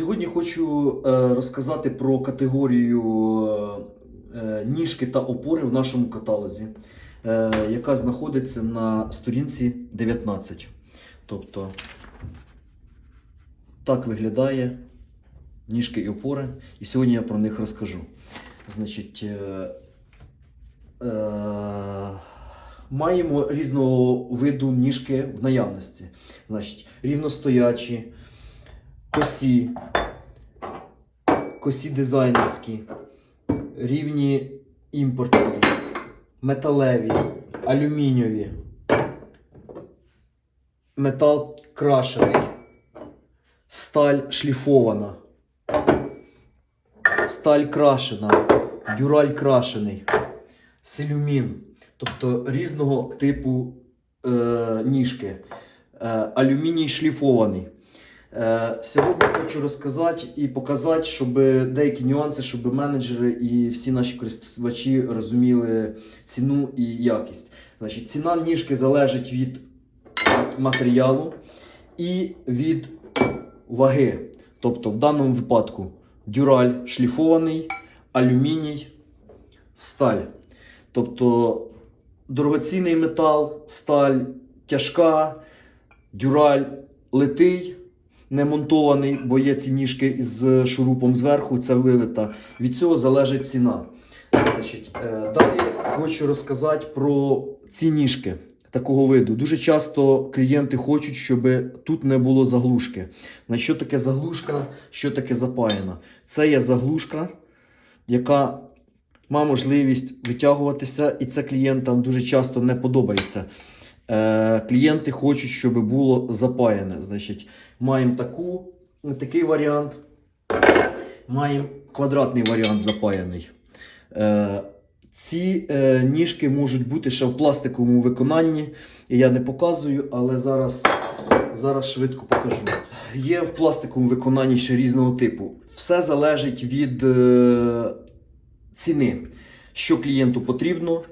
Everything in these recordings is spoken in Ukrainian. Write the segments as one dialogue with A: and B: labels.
A: Сьогодні хочу е, розказати про категорію е, ніжки та опори в нашому каталозі, е, яка знаходиться на сторінці 19. Тобто так виглядає ніжки і опори. І сьогодні я про них розкажу. Значить, маємо різного виду ніжки в наявності. Значить, рівностоячі, косі, косі дизайнерські, рівні імпортні, металеві, алюмінієві, метал крашений, сталь шліфована, сталь крашена, дюраль крашений, силюмін, тобто різного типу е, ніжки, е, алюміній шліфований. Е, Сьогодні хочу розказати і показати, щоб деякі нюанси, щоб менеджери і всі наші користувачі розуміли ціну і якість. Значить, ціна ніжки залежить від матеріалу і від ваги. Тобто, в даному випадку дюраль шліфований, алюміній, сталь. Тобто дорогоцінний метал, сталь тяжка, дюраль литий, не монтований, бо є ці ніжки з шурупом зверху, це вилита. Від цього залежить ціна. Значить, е, далі хочу розказати про ці ніжки такого виду. Дуже часто клієнти хочуть, щоб тут не було заглушки. На що таке заглушка, що таке запаяна? Це є заглушка, яка має можливість витягуватися, і це клієнтам дуже часто не подобається. Е, клієнти хочуть, щоб було запаяне. Значить, маємо таку, такий варіант, маємо квадратний варіант запаяний. Е, ці е, ніжки можуть бути ще в пластиковому виконанні. Я не показую, але зараз, зараз швидко покажу. Є в пластиковому виконанні ще різного типу. Все залежить від ціни. Що клієнту потрібно,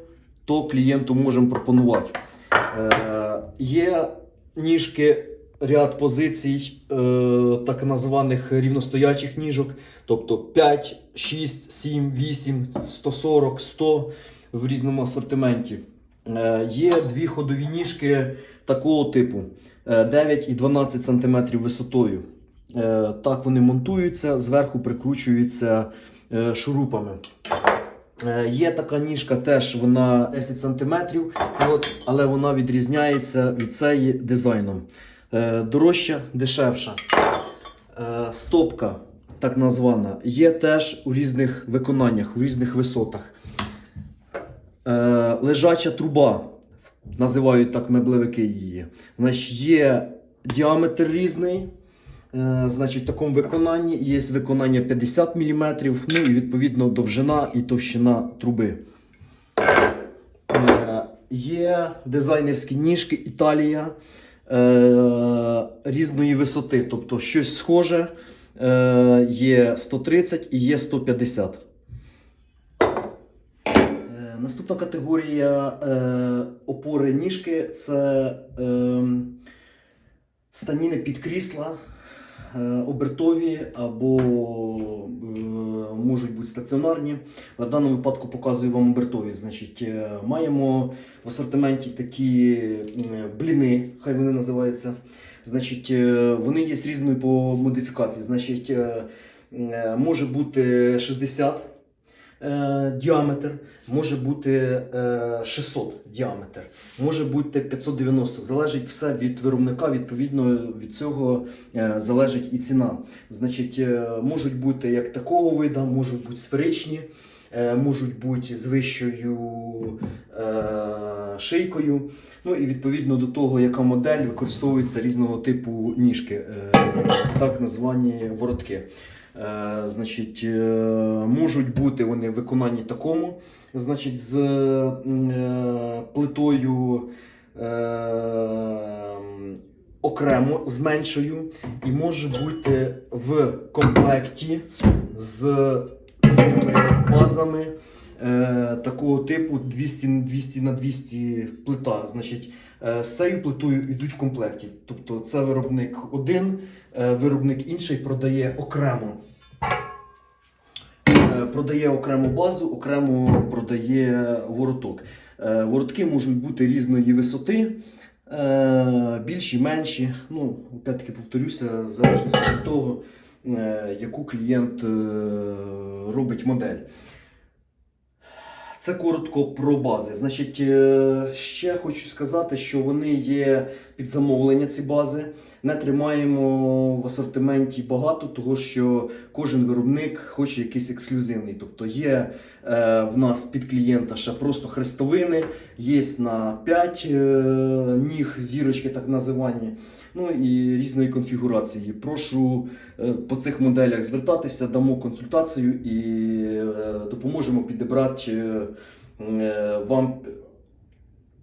A: то клієнту можемо пропонувати. Е, є ніжки, ряд позицій е, так званих рівностоячих ніжок, тобто 5, 6, 7, 8, 140, 100 в різному асортименті. Е, є дві ходові ніжки такого типу: е, 9 і 12 см висотою. Так вони монтуються, зверху прикручуються шурупами. Е, Є така ніжка, теж вона 10 см, але вона відрізняється від цієї дизайном. Е, Дорожча, дешевша. Е, Стопка, так названа, є теж у різних виконаннях, у різних висотах. Лежача труба, називають так меблевики її. Значить, є діаметр різний. Е, Значить, в такому виконанні є виконання 50 мм, ну і відповідно довжина і товщина труби. Е, Є дизайнерські ніжки Італія е, різної висоти, тобто щось схоже. Є 130 і є 150. Е, Наступна категорія опори ніжки це е, станіни під крісла, обертові або е, можуть бути стаціонарні. Але в даному випадку показую вам обертові. Значить, е, маємо в асортименті такі бліни, хай вони називаються. Значить, е, вони є різної по модифікації. Значить, е, е, може бути 60 е, діаметр, може бути е, 600 діаметр, може бути 590. Залежить все від виробника, відповідно від цього е, залежить і ціна. Значить, е, можуть бути як такого вида, можуть бути сферичні, е, можуть бути з вищою е, шийкою. Ну і відповідно до того, яка модель використовується різного типу ніжки, е, так названі воротки. Е, значить, е, можуть бути вони в виконанні такому, значить, з е, плитою окремо з меншою, і може бути в комплекті з цими базами такого типу 200, 200 на 200 плита. Значить, з цією плитою йдуть в комплекті. Тобто це виробник один, виробник інший продає окремо. Продає окрему базу, окремо продає вороток. Е, Воротки можуть бути різної висоти, е, більші, менші. Ну, опять-таки повторюся, в залежності від того, е, яку клієнт робить модель. Це коротко про бази. Значить, ще хочу сказати, що вони є під замовлення, ці бази. Не тримаємо в асортименті багато, того що кожен виробник хоче якийсь ексклюзивний. Тобто є е, в нас під клієнта ще просто хрестовини, є на 5 е, ніг, зірочки так називані. Ну і різної конфігурації. Прошу е, по цих моделях звертатися, дамо консультацію і е, допоможемо підібрати е, е, вам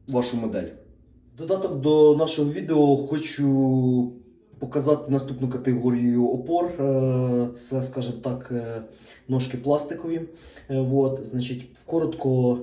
A: вашу модель. Додаток до нашого відео хочу показати наступну категорію опор. Е, Це, скажімо так, е, ножки пластикові. От, значить, коротко,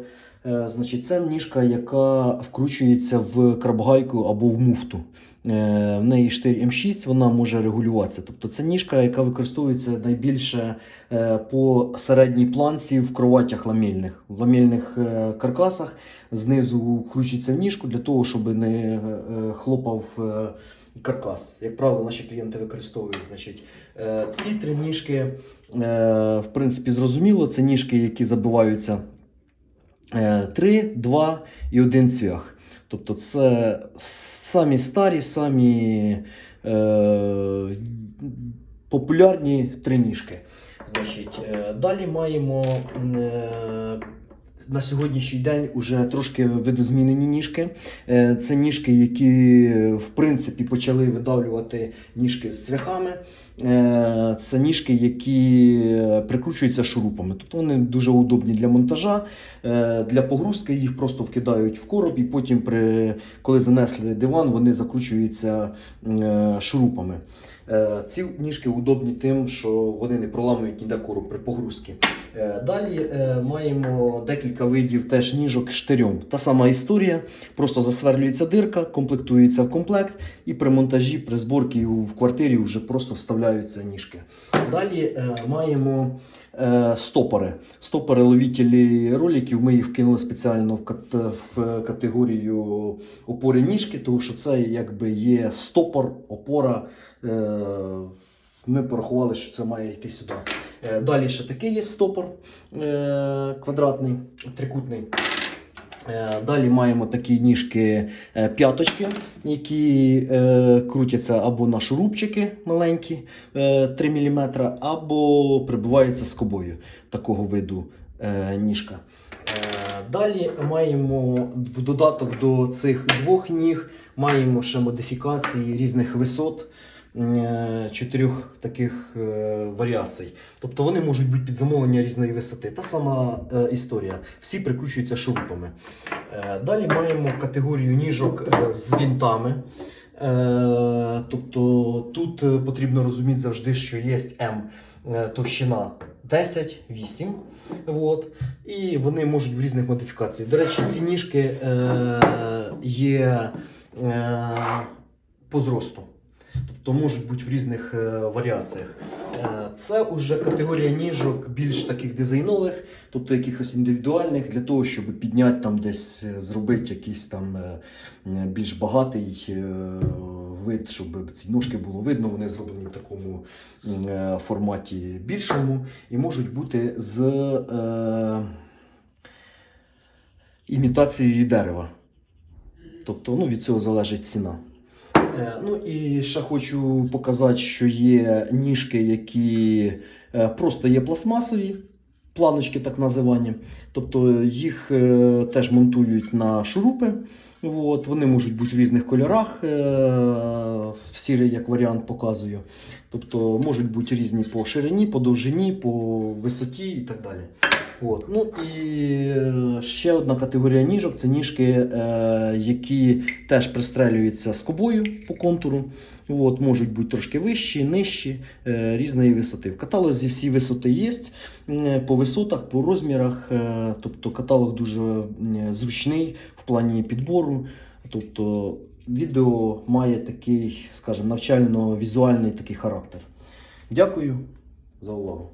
A: е, значить, це ніжка, яка вкручується в крабгайку або в муфту. Е, В неї штир М6, вона може регулюватися. Тобто це ніжка, яка використовується найбільше е, по середній планці в кроватях ламельних. В ламельних е, каркасах знизу вкручується в ніжку для того, щоб не хлопав каркас. Як правило, наші клієнти використовують. Значить, ці три ніжки, в принципі, зрозуміло, це ніжки, які забиваються 3, 2 і 1 цвях. Тобто це самі старі, самі е, популярні три ніжки. Значить, е, далі маємо е, на сьогоднішній день уже трошки видозмінені ніжки. Е, Це ніжки, які в принципі почали видавлювати ніжки з цвяхами. Е, Це ніжки, які прикручуються шурупами. Тобто вони дуже удобні для монтажа. Е, Для погрузки їх просто вкидають в короб, і потім, при, коли занесли диван, вони закручуються е, шурупами. Ці ніжки удобні тим, що вони не проламують ніде короб при погрузці. Далі маємо декілька видів теж ніжок штирьом. Та сама історія, просто засверлюється дирка, комплектується в комплект, і при монтажі, при зборці в квартирі вже просто вставляються ніжки. Далі е, маємо е, стопори. Стопори ловітелі роликів. Ми їх вкинули спеціально в, кат, в категорію опори ніжки, тому що це якби є стопор, опора. Е, ми порахували, що це має йти сюди. Е, Далі ще такий є стопор е, квадратний, трикутний. Е, Далі маємо такі ніжки е, п'яточки, які е, крутяться або на шурупчики маленькі е, 3 мм, або прибиваються скобою такого виду ніжка. Далі маємо в додаток до цих двох ніг маємо ще модифікації різних висот. Е, Чотирьох таких е, варіацій. Тобто вони можуть бути під замовлення різної висоти. Та сама е, історія. Всі прикручуються шурупами. Далі маємо категорію ніжок з вінтами. Тобто тут потрібно розуміти завжди, що є М товщина 10, 8. От, і вони можуть в різних модифікаціях. До речі, ці ніжки є по зросту. Тобто можуть бути в різних е, варіаціях. Е, Це вже категорія ніжок більш таких дизайнових, тобто якихось індивідуальних, для того, щоб підняти там десь е, зробити якийсь там більш багатий вид, щоб ці ножки було видно. Вони зроблені в такому форматі більшому і можуть бути з е, імітацією дерева. Тобто ну, від цього залежить ціна. Е, Ну і ще хочу показати, що є ніжки, які е, просто є пластмасові, планочки так називані. Тобто їх е, теж монтують на шурупи. От, вони можуть бути в різних кольорах, е, в сірий як варіант показую. Тобто можуть бути різні по ширині, по довжині, по висоті і так далі. От. Ну і е, ще одна категорія ніжок це ніжки, е, які теж пристрелюються скобою по контуру. От, можуть бути трошки вищі, нижчі, е, різної висоти. В каталозі всі висоти є по висотах, по розмірах. Е, тобто каталог дуже зручний в плані підбору. Тобто відео має такий, скажімо, навчально-візуальний такий характер. Дякую за увагу.